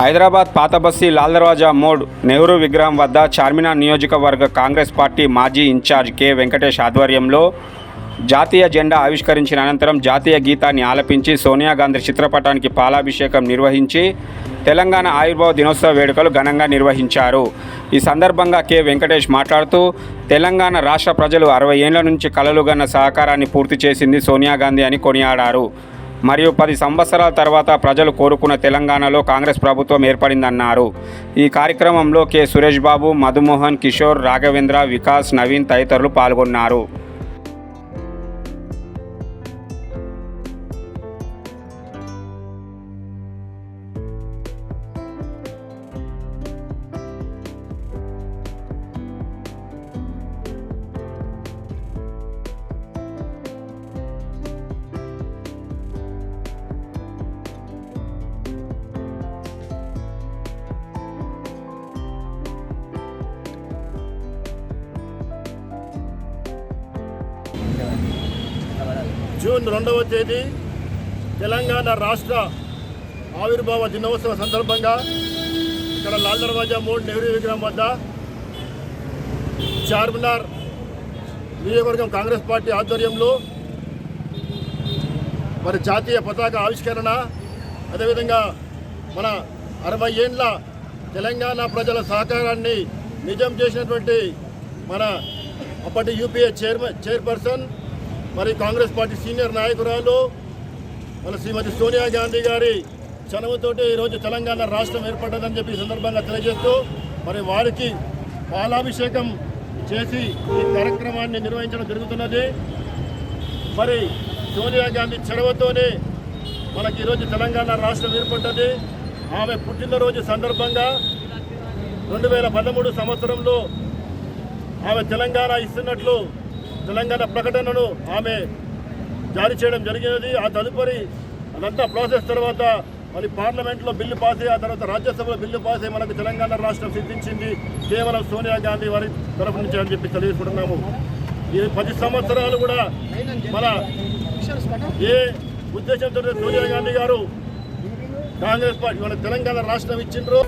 హైదరాబాద్ పాత బస్తీ లాల్ దర్వాజా మోడ్ నెహ్రూ విగ్రహం వద్ద చార్మినార్ నియోజకవర్గ కాంగ్రెస్ పార్టీ మాజీ ఇన్ఛార్జ్ కె. వెంకటేష్ ఆధ్వర్యంలో జాతీయ జెండా ఆవిష్కరించిన అనంతరం జాతీయ గీతాన్ని ఆలపించి సోనియా గాంధీ చిత్రపటానికి పాలాభిషేకం నిర్వహించి తెలంగాణ ఆయుర్భావ దినోత్సవ వేడుకలు ఘనంగా నిర్వహించారు. ఈ సందర్భంగా కె. వెంకటేష్ మాట్లాడుతూ తెలంగాణ రాష్ట్ర ప్రజలు అరవై ఏళ్ళ నుంచి కలలుగన్న సహకారాన్ని పూర్తి చేసింది సోనియా గాంధీ అని కొనియాడారు. మరియు పది సంవత్సరాల తర్వాత ప్రజలు కోరుకున్న తెలంగాణలో కాంగ్రెస్ ప్రభుత్వం ఏర్పడిందన్నారు. ఈ కార్యక్రమంలో కె. సురేష్ బాబు మధుమోహన్ కిషోర్ రాఘవేంద్ర వికాస్ నవీన్ తదితరులు పాల్గొన్నారు. జూన్ రెండవ తేదీ తెలంగాణ రాష్ట్ర ఆవిర్భావ దినోత్సవ సందర్భంగా ఇక్కడ లాల్ దర్వాజా మోడ్ నెహ్రూ విగ్రహం వద్ద చార్మినార్ నియోజకవర్గం కాంగ్రెస్ పార్టీ ఆధ్వర్యంలో మరి జాతీయ పతాక ఆవిష్కరణ అదేవిధంగా మన అరవై ఏండ్ల తెలంగాణ ప్రజల సహకారాన్ని నిజం చేసినటువంటి మన అప్పటి యూపీఏ చైర్మన్ చైర్పర్సన్ మరి కాంగ్రెస్ పార్టీ సీనియర్ నాయకురాలు మన శ్రీమతి సోనియా గాంధీ గారి చనువుతోటి ఈరోజు తెలంగాణ రాష్ట్రం ఏర్పడ్డదని చెప్పి సందర్భంగా తెలియజేస్తూ మరి వారికి పాలాభిషేకం చేసి ఈ కార్యక్రమాన్ని నిర్వహించడం జరుగుతున్నది. మరి సోనియా గాంధీ చొరవతోనే మనకి ఈరోజు తెలంగాణ రాష్ట్రం ఏర్పడ్డది. ఆమె పుట్టినరోజు సందర్భంగా రెండు వేల పదమూడు సంవత్సరంలో ఆమె తెలంగాణ ఇస్తున్నట్లు తెలంగాణ ప్రకటనను ఆమె జారీ చేయడం జరిగినది. ఆ తదుపరి అదంతా ప్రాసెస్ తర్వాత మళ్ళీ పార్లమెంట్లో బిల్లు పాస్ అయ్యి ఆ తర్వాత రాజ్యసభలో బిల్లు పాస్ అయ్యి మనకు తెలంగాణ రాష్ట్రం సిద్ధించింది. కేవలం సోనియా గాంధీ వారి తరఫు నుంచి అని చెప్పి తెలియజేసుకుంటున్నాము. ఈ పది సంవత్సరాలు కూడా మన ఏ ఉద్దేశంతో సోనియా గాంధీ గారు కాంగ్రెస్ పార్టీ మన తెలంగాణ రాష్ట్రం ఇచ్చిండ్రు.